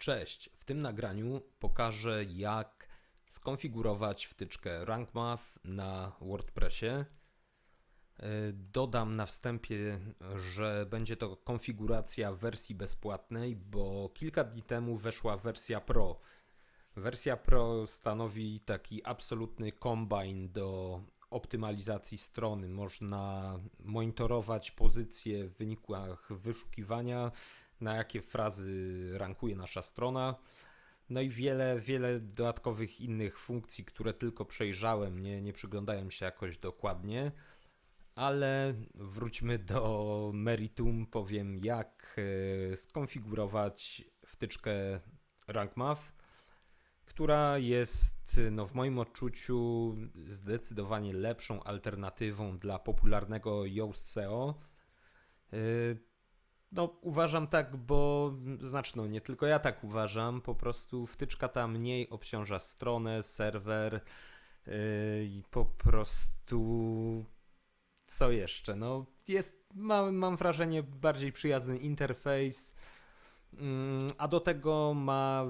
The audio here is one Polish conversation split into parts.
Cześć, w tym nagraniu pokażę jak skonfigurować wtyczkę RankMath na WordPressie. E, Dodam na wstępie, że będzie to konfiguracja wersji bezpłatnej, bo kilka dni temu weszła wersja Pro. Wersja Pro stanowi taki absolutny kombine do optymalizacji strony. Można monitorować pozycje w wynikach wyszukiwania, na jakie frazy rankuje nasza strona. No i wiele, wiele dodatkowych innych funkcji, które tylko przejrzałem, nie, nie przyglądałem się jakoś dokładnie. Ale wróćmy do meritum. Powiem, jak e, skonfigurować wtyczkę RankMath, która jest no, w moim odczuciu zdecydowanie lepszą alternatywą dla popularnego Yoast SEO. No, uważam tak, bo znaczy, no, nie tylko ja tak uważam, po prostu wtyczka ta mniej obciąża stronę, serwer yy, i po prostu co jeszcze? No, jest, mam, mam wrażenie, bardziej przyjazny interfejs, mm, a do tego ma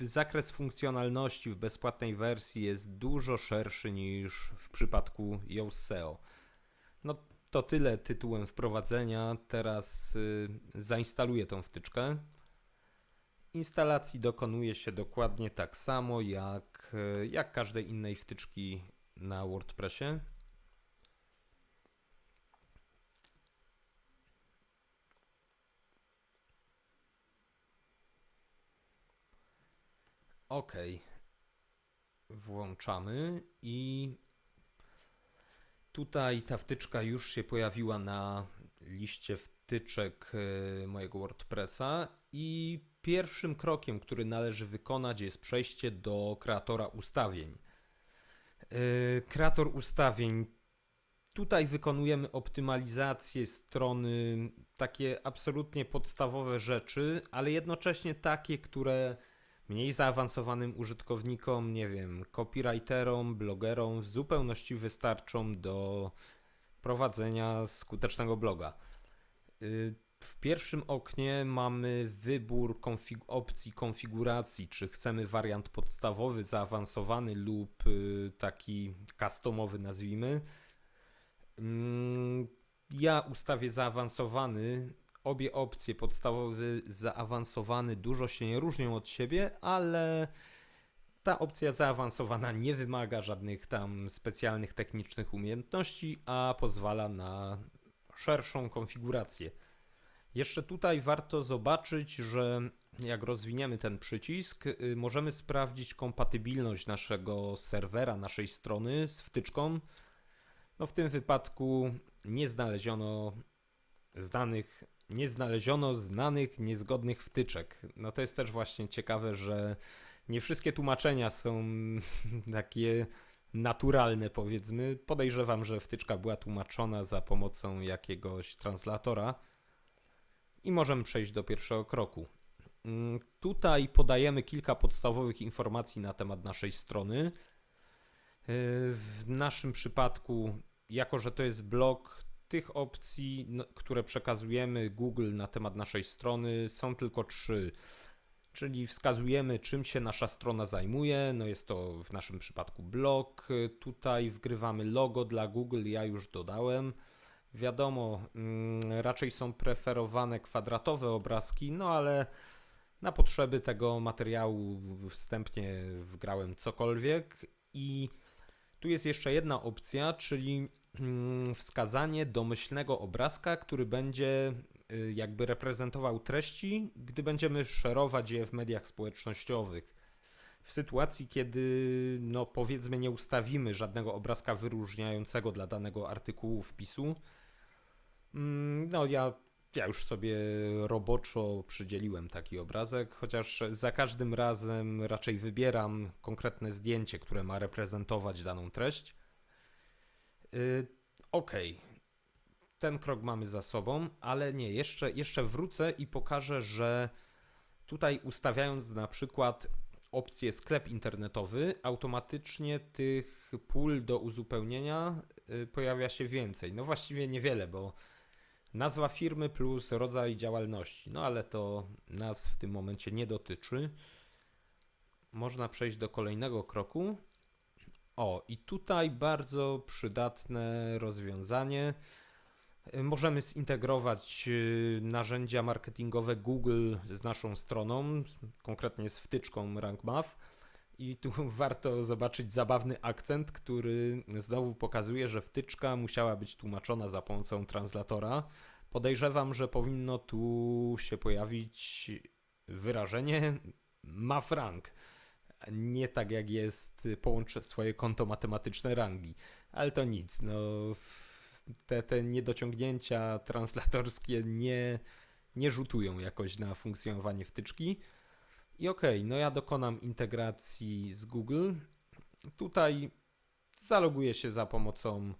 zakres funkcjonalności w bezpłatnej wersji jest dużo szerszy niż w przypadku Yoast SEO. To tyle tytułem wprowadzenia. Teraz y, zainstaluję tą wtyczkę. Instalacji dokonuje się dokładnie tak samo jak, y, jak każdej innej wtyczki na WordPressie. OK. Włączamy i Tutaj ta wtyczka już się pojawiła na liście wtyczek e, mojego WordPressa i pierwszym krokiem, który należy wykonać jest przejście do kreatora ustawień. E, Kreator ustawień. Tutaj wykonujemy optymalizację strony, takie absolutnie podstawowe rzeczy, ale jednocześnie takie, które mniej zaawansowanym użytkownikom, nie wiem, copywriterom, blogerom w zupełności wystarczą do prowadzenia skutecznego bloga. Y, W pierwszym oknie mamy wybór konfig- opcji konfiguracji, czy chcemy wariant podstawowy, zaawansowany lub y, taki customowy, nazwijmy. Mm, Ja ustawię zaawansowany. Obie opcje, podstawowy, zaawansowany, dużo się nie różnią od siebie, ale ta opcja zaawansowana nie wymaga żadnych tam specjalnych technicznych umiejętności, a pozwala na szerszą konfigurację. Jeszcze tutaj warto zobaczyć, że jak rozwiniemy ten przycisk, y, możemy sprawdzić kompatybilność naszego serwera, naszej strony z wtyczką. No w tym wypadku nie znaleziono znanych, nie znaleziono znanych, niezgodnych wtyczek. No to jest też właśnie ciekawe, że nie wszystkie tłumaczenia są takie naturalne, powiedzmy. Podejrzewam, że wtyczka była tłumaczona za pomocą jakiegoś translatora. I możemy przejść do pierwszego kroku. Mm, Tutaj podajemy kilka podstawowych informacji na temat naszej strony. Yy, W naszym przypadku, jako że to jest blog, tych opcji, no, które przekazujemy Google na temat naszej strony, są tylko trzy. Czyli wskazujemy, czym się nasza strona zajmuje. No jest to w naszym przypadku blog. Tutaj wgrywamy logo dla Google, ja już dodałem. Wiadomo, mm, raczej są preferowane kwadratowe obrazki, no ale na potrzeby tego materiału wstępnie wgrałem cokolwiek. I tu jest jeszcze jedna opcja, czyli wskazanie domyślnego obrazka, który będzie y, jakby reprezentował treści, gdy będziemy szerować je w mediach społecznościowych. W sytuacji, kiedy no powiedzmy nie ustawimy żadnego obrazka wyróżniającego dla danego artykułu wpisu, mm, no ja, ja już sobie roboczo przydzieliłem taki obrazek, chociaż za każdym razem raczej wybieram konkretne zdjęcie, które ma reprezentować daną treść. Y, Okej, ten krok mamy za sobą, ale nie, jeszcze, jeszcze wrócę i pokażę, że tutaj ustawiając na przykład opcję sklep internetowy, automatycznie tych pól do uzupełnienia y, pojawia się więcej. No właściwie niewiele, bo Nazwa firmy plus rodzaj działalności. No ale to nas w tym momencie nie dotyczy. Można przejść do kolejnego kroku. O, i tutaj bardzo przydatne rozwiązanie. Możemy zintegrować y, narzędzia marketingowe Google z naszą stroną, konkretnie z wtyczką RankMath. I tu warto zobaczyć zabawny akcent, który znowu pokazuje, że wtyczka musiała być tłumaczona za pomocą translatora. Podejrzewam, że powinno tu się pojawić wyrażenie math rank. Nie tak jak jest połącz swoje konto matematyczne rangi. Ale to nic, no te, te niedociągnięcia translatorskie nie, nie rzutują jakoś na funkcjonowanie wtyczki. I okej, no ja dokonam integracji z Google. Tutaj zaloguję się za pomocą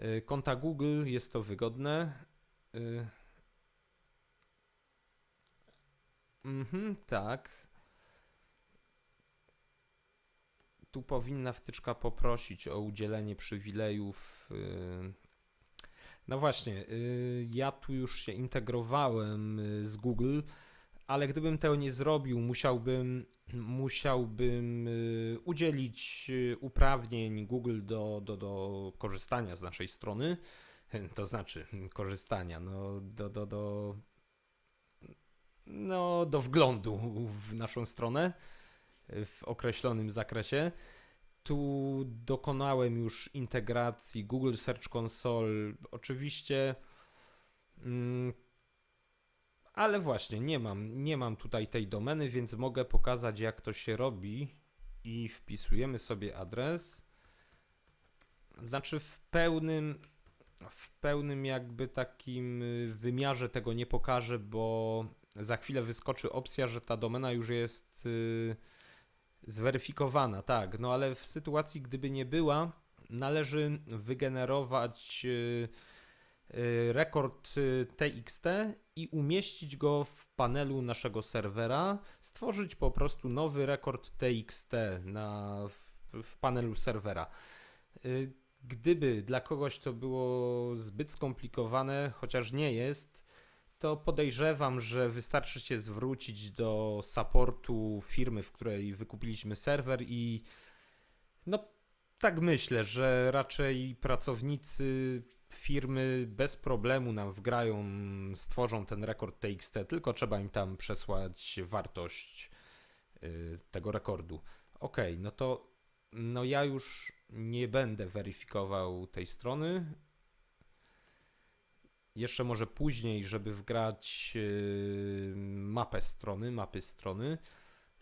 y, konta Google, jest to wygodne. Y, Mhm, tak. Tu powinna wtyczka poprosić o udzielenie przywilejów. y, No właśnie, y, ja tu już się integrowałem y, z Google, ale gdybym tego nie zrobił, musiałbym, musiałbym udzielić uprawnień Google do, do, do korzystania z naszej strony. To znaczy, korzystania, no, do, do, do, no, do wglądu w naszą stronę w określonym zakresie. Tu dokonałem już integracji Google Search Console. Oczywiście, mm, ale właśnie nie mam, nie mam tutaj tej domeny, więc mogę pokazać jak to się robi i wpisujemy sobie adres. Znaczy w pełnym w pełnym jakby takim y, wymiarze tego nie pokażę, bo za chwilę wyskoczy opcja, że ta domena już jest y, zweryfikowana, tak, no ale w sytuacji, gdyby nie była, należy wygenerować y, y, rekord y, TXT i umieścić go w panelu naszego serwera, stworzyć po prostu nowy rekord TXT na, w, w panelu serwera. Y, Gdyby dla kogoś to było zbyt skomplikowane, chociaż nie jest, to podejrzewam, że wystarczy się zwrócić do supportu firmy, w której wykupiliśmy serwer i no tak myślę, że raczej pracownicy firmy bez problemu nam wgrają, stworzą ten rekord TXT, tylko trzeba im tam przesłać wartość y, tego rekordu. Ok, no to no ja już nie będę weryfikował tej strony. Jeszcze może później, żeby wgrać yy, mapę strony, mapy strony.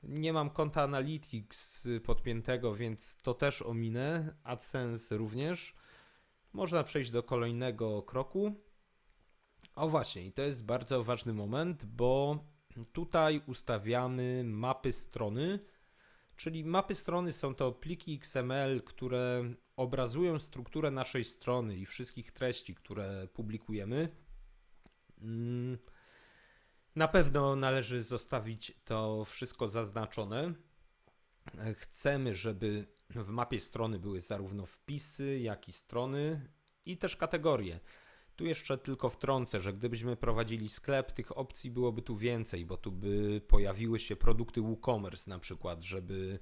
Nie mam konta Analytics podpiętego, więc to też ominę. AdSense również. Można przejść do kolejnego kroku. O właśnie, i to jest bardzo ważny moment, bo tutaj ustawiamy mapy strony. Czyli mapy strony są to pliki XML, które obrazują strukturę naszej strony i wszystkich treści, które publikujemy. Mm, Na pewno należy zostawić to wszystko zaznaczone. Chcemy, żeby w mapie strony były zarówno wpisy, jak i strony i też kategorie. Tu jeszcze tylko wtrącę, że gdybyśmy prowadzili sklep, tych opcji byłoby tu więcej, bo tu by pojawiły się produkty WooCommerce na przykład, żeby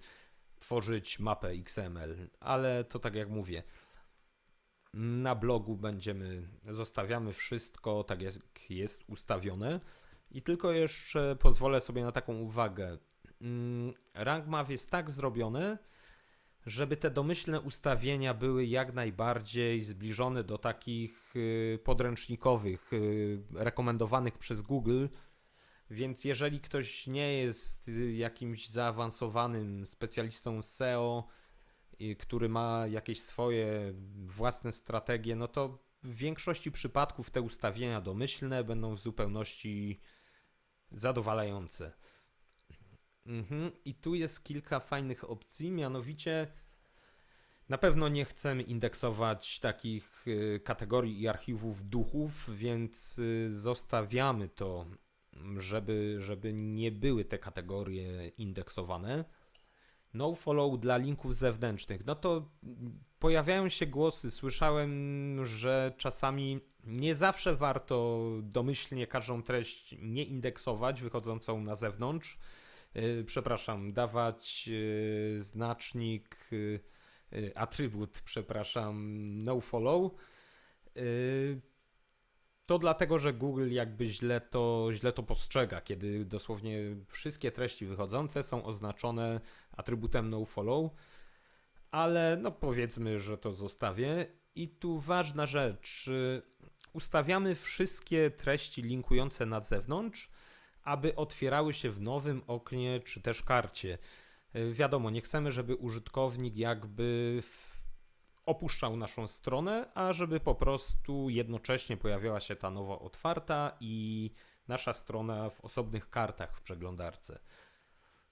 tworzyć mapę XML, ale to tak jak mówię, na blogu będziemy, zostawiamy wszystko tak jak jest ustawione i tylko jeszcze pozwolę sobie na taką uwagę. Mm, RankMath jest tak zrobione, żeby te domyślne ustawienia były jak najbardziej zbliżone do takich y, podręcznikowych, y, rekomendowanych przez Google. Więc jeżeli ktoś nie jest y, jakimś zaawansowanym specjalistą SEO, y, który ma jakieś swoje własne strategie, no to w większości przypadków te ustawienia domyślne będą w zupełności zadowalające. Mhm. I tu jest kilka fajnych opcji, mianowicie na pewno nie chcemy indeksować takich y, kategorii i archiwów duchów, więc zostawiamy to, żeby, żeby nie były te kategorie indeksowane. No follow dla linków zewnętrznych. No to pojawiają się głosy. Słyszałem, że czasami nie zawsze warto domyślnie każdą treść nie indeksować wychodzącą na zewnątrz. Yy, przepraszam, dawać yy, znacznik, yy, atrybut, przepraszam, no follow. To dlatego, że Google jakby źle to, źle to postrzega, kiedy dosłownie wszystkie treści wychodzące są oznaczone atrybutem nofollow, ale no powiedzmy, że to zostawię. I tu ważna rzecz, ustawiamy wszystkie treści linkujące na zewnątrz, aby otwierały się w nowym oknie czy też karcie. Wiadomo, nie chcemy, żeby użytkownik jakby w opuszczał naszą stronę, a żeby po prostu jednocześnie pojawiała się ta nowa otwarta i nasza strona w osobnych kartach w przeglądarce.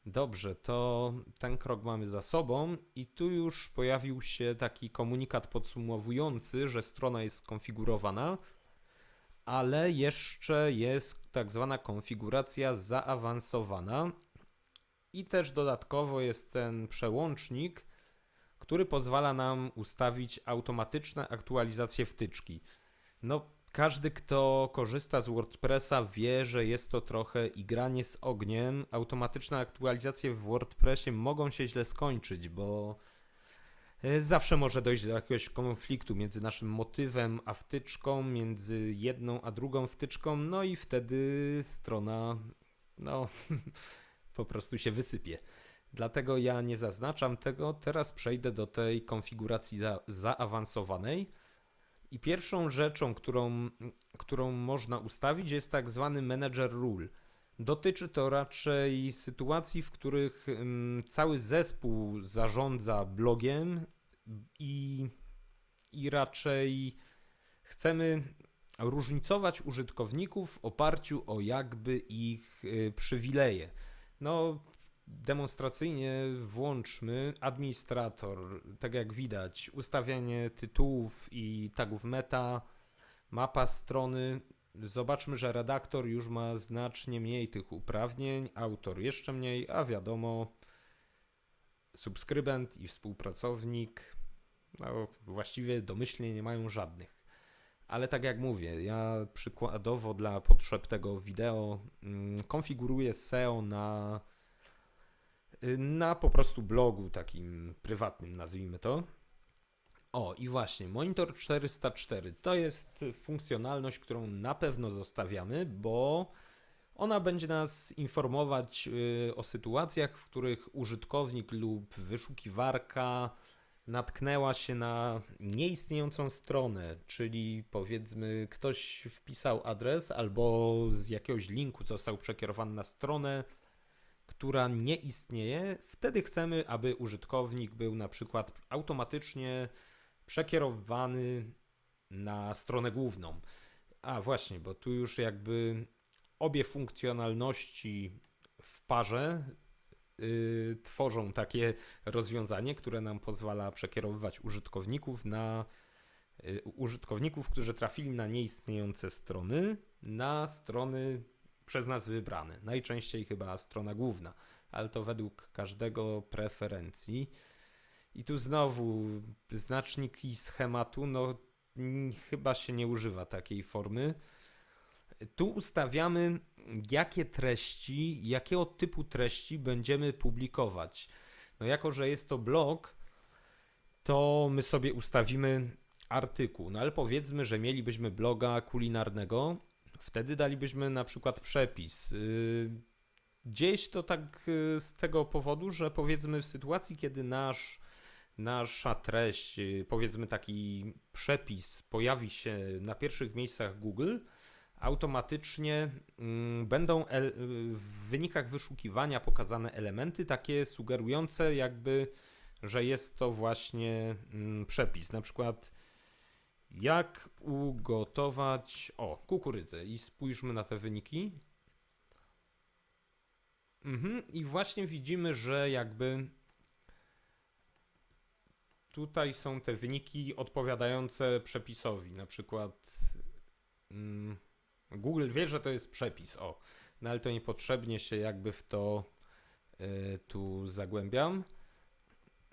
Dobrze, to ten krok mamy za sobą i tu już pojawił się taki komunikat podsumowujący, że strona jest skonfigurowana, ale jeszcze jest tak zwana konfiguracja zaawansowana i też dodatkowo jest ten przełącznik, który pozwala nam ustawić automatyczne aktualizacje wtyczki. No, każdy, kto korzysta z WordPressa, wie, że jest to trochę igranie z ogniem. Automatyczne aktualizacje w WordPressie mogą się źle skończyć, bo e, zawsze może dojść do jakiegoś konfliktu między naszym motywem a wtyczką, między jedną a drugą wtyczką, no i wtedy strona, no, po prostu się wysypie. Dlatego ja nie zaznaczam tego. Teraz przejdę do tej konfiguracji za, zaawansowanej. I pierwszą rzeczą, którą, którą można ustawić, jest tak zwany manager rule. Dotyczy to raczej sytuacji, w których ym, cały zespół zarządza blogiem i, i raczej chcemy różnicować użytkowników w oparciu o jakby ich y, przywileje. No, demonstracyjnie włączmy administrator, tak jak widać, ustawianie tytułów i tagów meta, mapa strony. Zobaczmy, że redaktor już ma znacznie mniej tych uprawnień, autor jeszcze mniej, a wiadomo, subskrybent i współpracownik no, właściwie domyślnie nie mają żadnych. Ale tak jak mówię, ja przykładowo dla potrzeb tego wideo mm, konfiguruję SEO na na po prostu blogu takim prywatnym, nazwijmy to. O, i właśnie, Monitor 404 to jest funkcjonalność, którą na pewno zostawiamy, bo ona będzie nas informować y, o sytuacjach, w których użytkownik lub wyszukiwarka natknęła się na nieistniejącą stronę, czyli powiedzmy ktoś wpisał adres albo z jakiegoś linku został przekierowany na stronę, która nie istnieje, wtedy chcemy, aby użytkownik był na przykład automatycznie przekierowany na stronę główną. A właśnie, bo tu już jakby obie funkcjonalności w parze yy, tworzą takie rozwiązanie, które nam pozwala przekierowywać użytkowników na yy, użytkowników, którzy trafili na nieistniejące strony, na strony przez nas wybrany. Najczęściej chyba strona główna, ale to według każdego preferencji. I tu znowu znaczniki schematu, no chyba się nie używa takiej formy. Tu ustawiamy, jakie treści, jakiego typu treści będziemy publikować. No jako, że jest to blog, to my sobie ustawimy artykuł. No ale powiedzmy, że mielibyśmy bloga kulinarnego, Wtedy dalibyśmy na przykład przepis. Y, gdzieś to tak y, z tego powodu, że powiedzmy w sytuacji, kiedy nasz, nasza treść, y, powiedzmy taki przepis pojawi się na pierwszych miejscach Google, automatycznie mm, będą w wynikach wyszukiwania pokazane elementy takie sugerujące jakby, że jest to właśnie mm, przepis. Na przykład jak ugotować, o, kukurydzę i spójrzmy na te wyniki. Mhm, I właśnie widzimy, że jakby tutaj są te wyniki odpowiadające przepisowi. Na przykład mm, Google wie, że to jest przepis, o, no ale to niepotrzebnie się jakby w to y, tu zagłębiam.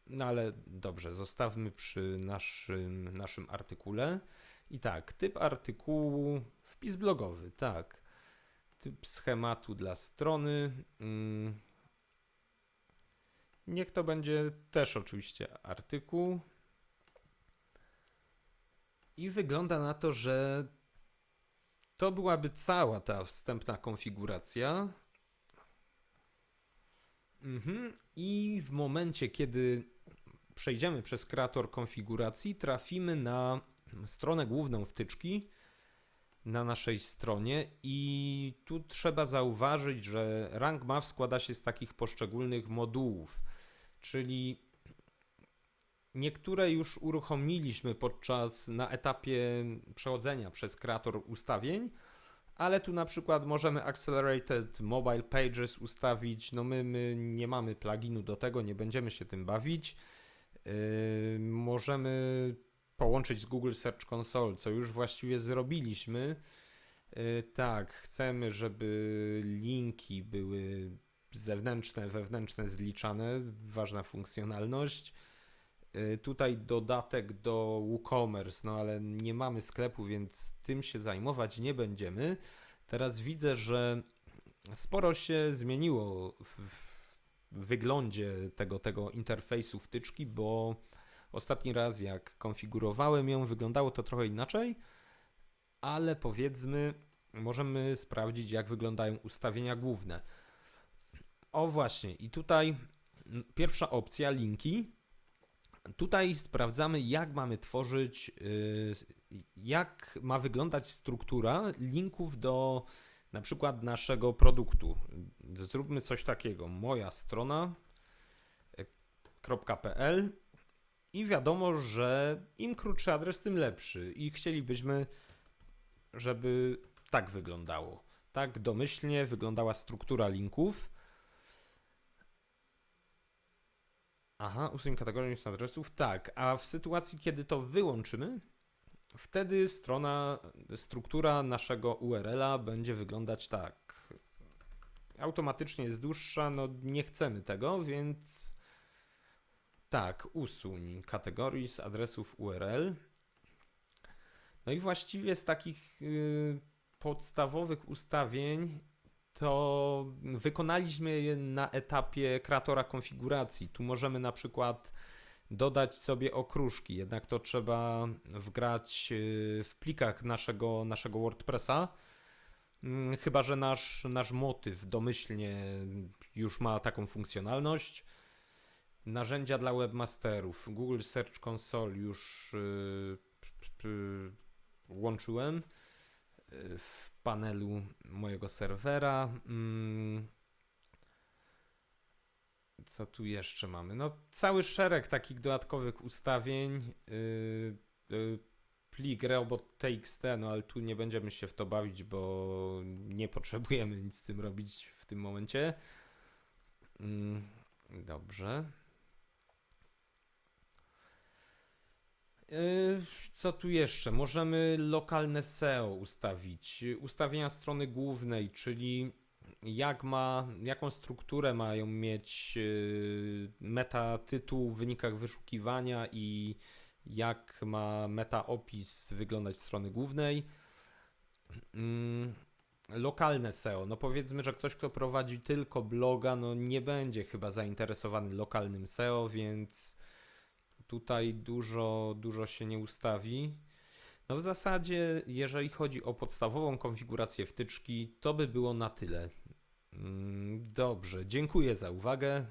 No ale dobrze, zostawmy przy naszym, naszym artykule. I tak, typ artykułu, wpis blogowy, tak. Typ schematu dla strony. Mm. Niech to będzie też oczywiście artykuł. I wygląda na to, że to byłaby cała ta wstępna konfiguracja. Mhm. I w momencie, kiedy przejdziemy przez kreator konfiguracji, trafimy na stronę główną wtyczki na naszej stronie i tu trzeba zauważyć, że rank math składa się z takich poszczególnych modułów, czyli niektóre już uruchomiliśmy podczas na etapie przechodzenia przez kreator ustawień, ale tu na przykład możemy Accelerated Mobile Pages ustawić. No my, my nie mamy pluginu do tego, nie będziemy się tym bawić. Yy, możemy połączyć z Google Search Console, co już właściwie zrobiliśmy. Yy, tak, chcemy, żeby linki były zewnętrzne, wewnętrzne zliczane, ważna funkcjonalność. Yy, tutaj dodatek do WooCommerce, no ale nie mamy sklepu, więc tym się zajmować nie będziemy. Teraz widzę, że sporo się zmieniło w, w wyglądzie tego, tego interfejsu wtyczki, bo ostatni raz jak konfigurowałem ją, wyglądało to trochę inaczej, ale powiedzmy, możemy sprawdzić, jak wyglądają ustawienia główne. O właśnie, i tutaj pierwsza opcja, linki. Tutaj sprawdzamy, jak mamy tworzyć, yy, jak ma wyglądać struktura linków do na przykład naszego produktu. Zróbmy coś takiego. Moja strona .pl i wiadomo, że im krótszy adres, tym lepszy. I chcielibyśmy, żeby tak wyglądało. Tak domyślnie wyglądała struktura linków. Aha, usuń kategorię adresów. Tak, a w sytuacji, kiedy to wyłączymy, wtedy strona, struktura naszego URL-a będzie wyglądać tak. Automatycznie jest dłuższa, no nie chcemy tego, więc tak, usuń kategorii z adresów URL. No i właściwie z takich y, podstawowych ustawień to wykonaliśmy je na etapie kreatora konfiguracji. Tu możemy na przykład dodać sobie okruszki, jednak to trzeba wgrać y, w plikach naszego, naszego WordPressa. Mm, Chyba, że nasz, nasz motyw domyślnie już ma taką funkcjonalność. Narzędzia dla webmasterów. Google Search Console już y, p- łączyłem y, w panelu mojego serwera. Mm, Co tu jeszcze mamy? No, cały szereg takich dodatkowych ustawień. y, y, Plik robot.txt, no ale tu nie będziemy się w to bawić, bo nie potrzebujemy nic z tym robić w tym momencie. Mm, Dobrze. Yy, Co tu jeszcze? Możemy lokalne SEO ustawić, ustawienia strony głównej, czyli jak ma, jaką strukturę mają mieć yy, meta tytuł w wynikach wyszukiwania i jak ma meta opis wyglądać strony głównej. Mm, Lokalne SEO, no powiedzmy, że ktoś, kto prowadzi tylko bloga, no nie będzie chyba zainteresowany lokalnym SEO, więc tutaj dużo, dużo się nie ustawi. No w zasadzie, jeżeli chodzi o podstawową konfigurację wtyczki, to by było na tyle. Mm, Dobrze, dziękuję za uwagę.